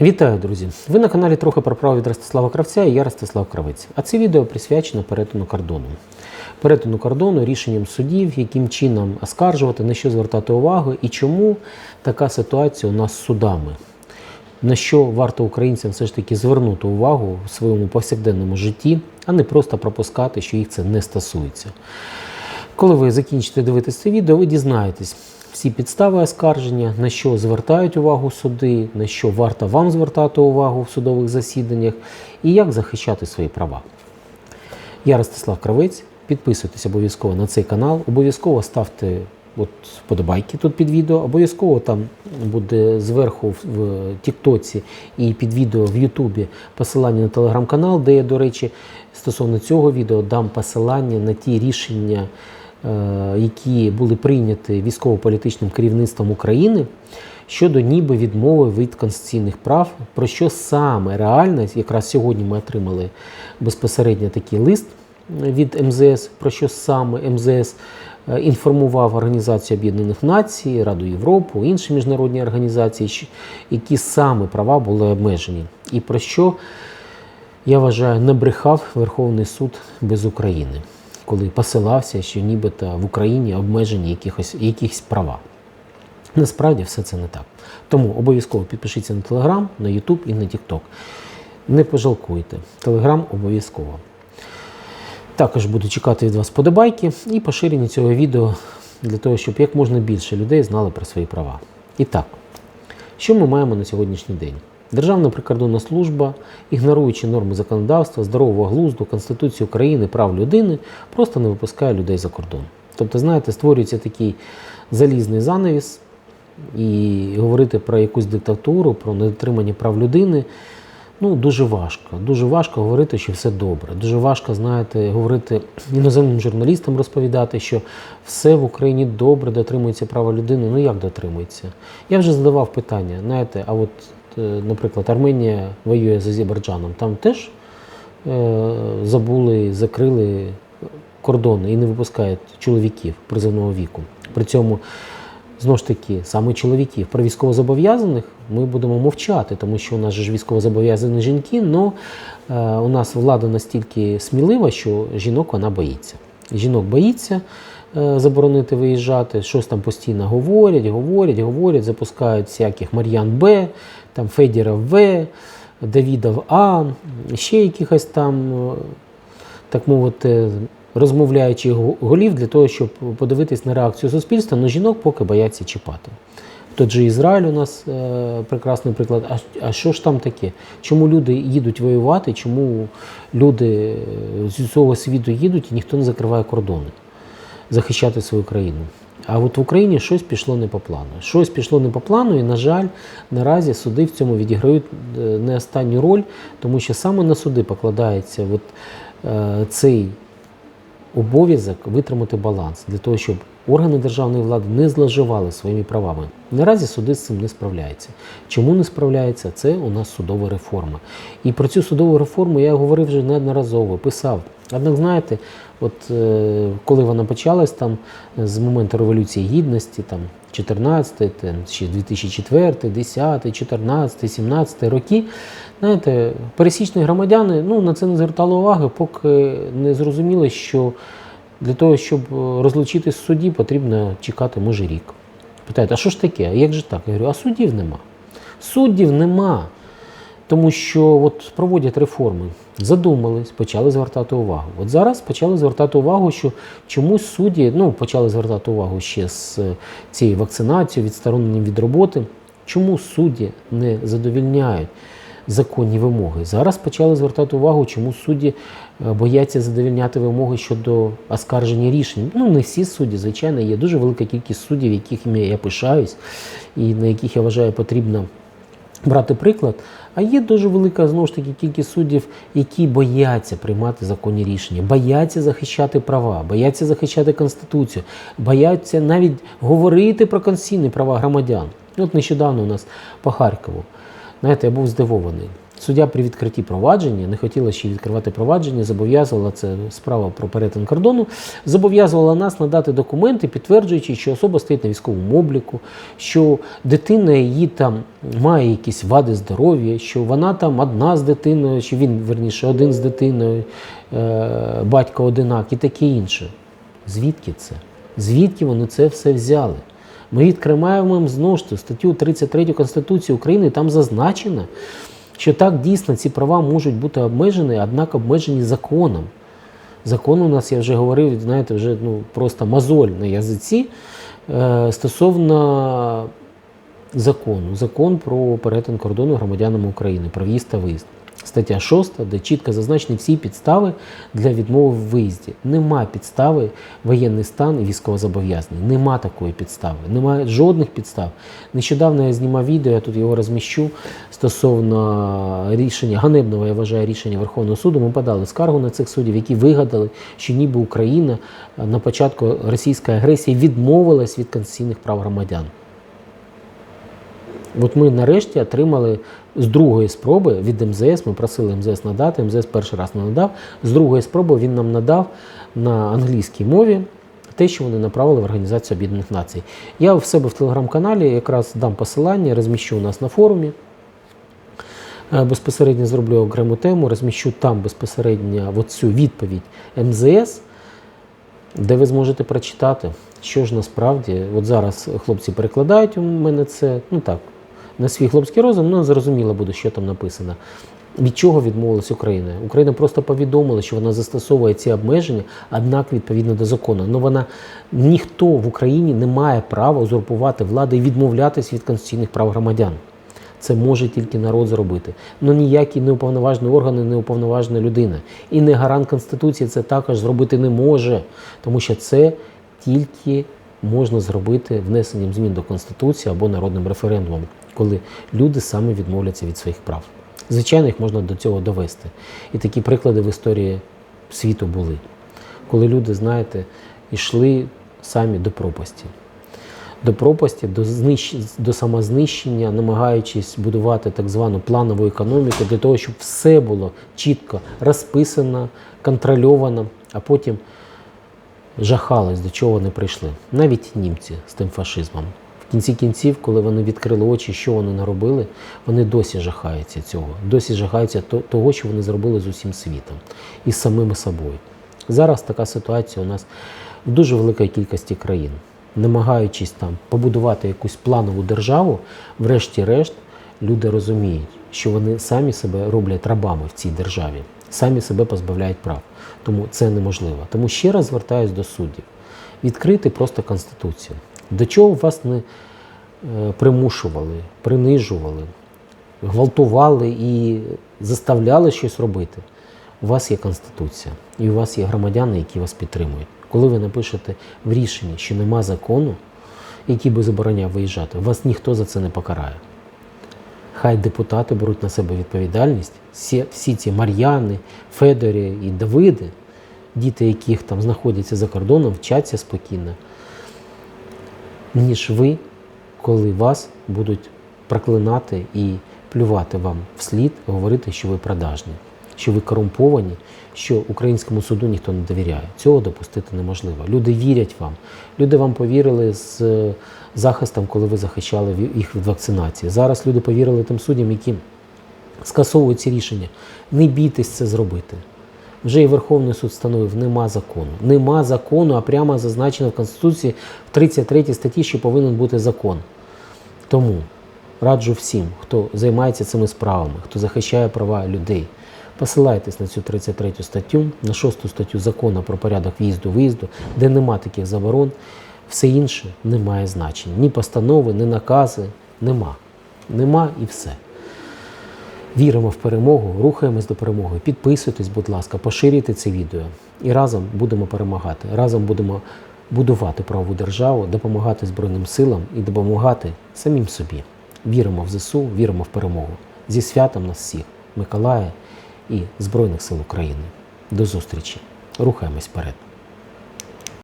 Вітаю, друзі! Ви на каналі трохи про право від Ростислава Кравця і я Ростислав Кравець. А це відео присвячено перетину кордону. Перетину кордону рішенням судів, яким чином оскаржувати, на що звертати увагу і чому така ситуація у нас з судами. На що варто українцям все ж таки звернути увагу в своєму повсякденному житті, а не просто пропускати, що їх це не стосується. Коли ви закінчите дивитися це відео, ви дізнаєтесь всі підстави оскарження, на що звертають увагу суди, на що варто вам звертати увагу в судових засіданнях і як захищати свої права. Я Ростислав Кравець. Підписуйтесь обов'язково на цей канал, обов'язково ставте от вподобайки тут під відео, обов'язково там буде зверху в- Тіктоці і під відео в Ютубі посилання на телеграм-канал, де я, до речі, стосовно цього відео дам посилання на ті рішення, які були прийняті військово-політичним керівництвом України щодо ніби відмови від конституційних прав, про що саме реально, якраз сьогодні ми отримали безпосередньо такий лист від МЗС, про що саме МЗС е, інформував Організацію Об'єднаних Націй, Раду Європи, інші міжнародні організації, які саме права були обмежені, і про що я вважаю, не брехав Верховний суд без України, коли посилався, що нібито в Україні обмежені якихось, якісь права. Насправді все це не так. Тому обов'язково підпишіться на Телеграм, на Ютуб і на Тікток. Не пожалкуйте. Телеграм обов'язково. Також буду чекати від вас подобайки і поширення цього відео для того, щоб як можна більше людей знали про свої права. І так, що ми маємо на сьогоднішній день? Державна прикордонна служба, ігноруючи норми законодавства, здорового глузду, Конституції України, прав людини, просто не випускає людей за кордон. Тобто, знаєте, створюється такий залізний занавіс, і говорити про якусь диктатуру, про недотримання прав людини. Ну, дуже важко. Дуже важко говорити, що все добре. Дуже важко, знаєте, говорити іноземним журналістам розповідати, що все в Україні добре, дотримується права людини. Ну як дотримується? Я вже задавав питання, знаєте, а от, наприклад, Арменія воює з Азербайджаном, там теж е, забули, закрили кордони і не випускають чоловіків призовного віку. При цьому Знову ж таки, саме чоловіків. Про військовозобов'язаних ми будемо мовчати, тому що у нас ж військовозобов'язані жінки, але у нас влада настільки смілива, що жінок вона боїться. Жінок боїться е, заборонити виїжджати, щось там постійно говорять, говорять, говорять, запускають всяких Мар'ян Б, там Федіров В, Давідов А, ще якихось там, е, так мовити, розмовляючих голів для того, щоб подивитись на реакцію суспільства, але жінок поки бояться чіпати. Тот же Ізраїль у нас е, прекрасний приклад. А, а що ж там таке? Чому люди їдуть воювати? Чому люди е, з усього світу їдуть і ніхто не закриває кордони, захищати свою країну? А от в Україні щось пішло не по плану. Щось пішло не по плану, і, на жаль, наразі суди в цьому відіграють е, не останню роль, тому що саме на суди покладається от, е, цей обов'язок витримати баланс для того, щоб органи державної влади не зловживали своїми правами. Наразі суди з цим не справляються. Чому не справляються? Це у нас судова реформа. І про цю судову реформу я говорив вже неодноразово, писав. Однак, знаєте, от е, коли вона почалась там з моменту Революції Гідності, там 14, там, ще 2004, 10, 14, 17 роки, знаєте, пересічні громадяни ну, на це не звертали уваги, поки не зрозуміли, що для того, щоб е, розлучитись в суді, потрібно чекати, може, рік. Питають, а що ж таке? Як же так? Я говорю, а суддів нема. Суддів нема. Тому що от проводять реформи, задумались, почали звертати увагу. От зараз почали звертати увагу, що чомусь судді, ну почали звертати увагу ще з е, цією вакцинацією, відстороненням від роботи. Чому судді не задовільняють законні вимоги? Зараз почали звертати увагу, чому судді е, бояться задовільняти вимоги щодо оскарження рішень. Ну, не всі судді, звичайно, є дуже велика кількість суддів, яких я пишаюсь, і на яких я вважаю потрібно брати приклад. А є дуже велика знову ж таки кількість суддів, які бояться приймати законні рішення, бояться захищати права, бояться захищати конституцію, бояться навіть говорити про конституційні права громадян. От нещодавно у нас по Харкову. Знаєте, я був здивований. Суддя при відкритті провадження не хотіла ще відкривати провадження, зобов'язувала це справа про перетин кордону, зобов'язувала нас надати документи, підтверджуючи, що особа стоїть на військовому обліку, що дитина її там має якісь вади здоров'я, що вона там одна з дитиною, чи він верніше один з дитиною, е, батько одинак і таке інше. Звідки це? Звідки вони це все взяли? Ми відкриваємо знову ж статтю 33 Конституції України, там зазначено, що так дійсно ці права можуть бути обмежені, однак обмежені законом. Закон у нас, я вже говорив, знаєте, вже ну, просто мозоль на язиці е, стосовно закону. Закон про перетин кордону громадянам України, про в'їзд та виїзд. Стаття 6, де чітко зазначені всі підстави для відмови в виїзді. Нема підстави воєнний стан і військовозобов'язаний. Нема такої підстави. Немає жодних підстав. Нещодавно я знімав відео, я тут його розміщу стосовно рішення, ганебного, я вважаю, рішення Верховного суду. Ми подали скаргу на цих суддів, які вигадали, що ніби Україна на початку російської агресії відмовилась від конституційних прав громадян. От ми нарешті отримали з другої спроби від МЗС, ми просили МЗС надати, МЗС перший раз не надав. З другої спроби він нам надав на англійській мові те, що вони направили в Організацію Об'єднаних Націй. Я в себе в телеграм-каналі якраз дам посилання, розміщу у нас на форумі. Е, Безпосередньо зроблю окрему тему, розміщу там безпосередньо от цю відповідь МЗС, де ви зможете прочитати, що ж насправді, от зараз хлопці перекладають у мене це, ну так, на свій хлопський розум, ну зрозуміло буде, що там написано. Від чого відмовилась Україна? Україна просто повідомила, що вона застосовує ці обмеження, однак відповідно до закону. Ну вона ніхто в Україні не має права узурпувати влади і відмовлятись від конституційних прав громадян. Це може тільки народ зробити. Ну ніякі неуповноважені органи, неуповноважена людина. І не гарант Конституції це також зробити не може, тому що це тільки можна зробити внесенням змін до Конституції або народним референдумом, коли люди саме відмовляться від своїх прав. Звичайно, їх можна до цього довести. І такі приклади в історії світу були, коли люди, знаєте, йшли самі до пропасті до пропасті, до знищ... до самознищення, намагаючись будувати так звану планову економіку для того, щоб все було чітко розписано, контрольовано, а потім жахались, до чого вони прийшли. Навіть німці з тим фашизмом. Кінці кінців, коли вони відкрили очі, що вони наробили, вони досі жахаються цього, досі жахаються того, що вони зробили з усім світом і з самими собою. Зараз така ситуація у нас в дуже великій кількості країн намагаючись там побудувати якусь планову державу, врешті-решт люди розуміють, що вони самі себе роблять рабами в цій державі, самі себе позбавляють прав. Тому це неможливо. Тому ще раз звертаюсь до суддів. Відкрити просто Конституцію. До чого вас не е, примушували, принижували, гвалтували і заставляли щось робити. У вас є Конституція, і у вас є громадяни, які вас підтримують. Коли ви напишете в рішенні, що нема закону, який би забороняв виїжджати, вас ніхто за це не покарає. Хай депутати беруть на себе відповідальність, всі, всі ці Мар'яни, Федорі і Давиди, діти, яких там знаходяться за кордоном, вчаться спокійно, ніж ви, коли вас будуть проклинати і плювати вам вслід, говорити, що ви продажні, що ви корумповані, що українському суду ніхто не довіряє. Цього допустити неможливо. Люди вірять вам. Люди вам повірили з е, захистом, коли ви захищали їх від вакцинації. Зараз люди повірили тим суддям, які скасовують ці рішення. Не бійтесь це зробити. Вже і Верховний суд встановив, нема закону. Нема закону, а прямо зазначено в Конституції в 33 статті, що повинен бути закон. Тому раджу всім, хто займається цими справами, хто захищає права людей, посилайтесь на цю 33 статтю, на 6 статтю закону про порядок в'їзду-виїзду, де нема таких заборон. Все інше не має значення. Ні постанови, ні накази. Нема. Нема і все. Віримо в перемогу, рухаємось до перемоги. Підписуйтесь, будь ласка, поширюйте це відео. І разом будемо перемагати. Разом будемо будувати правову державу, допомагати Збройним силам і допомагати самим собі. Віримо в ЗСУ, віримо в перемогу. Зі святом нас всіх, Миколая і Збройних сил України. До зустрічі. Рухаємось вперед.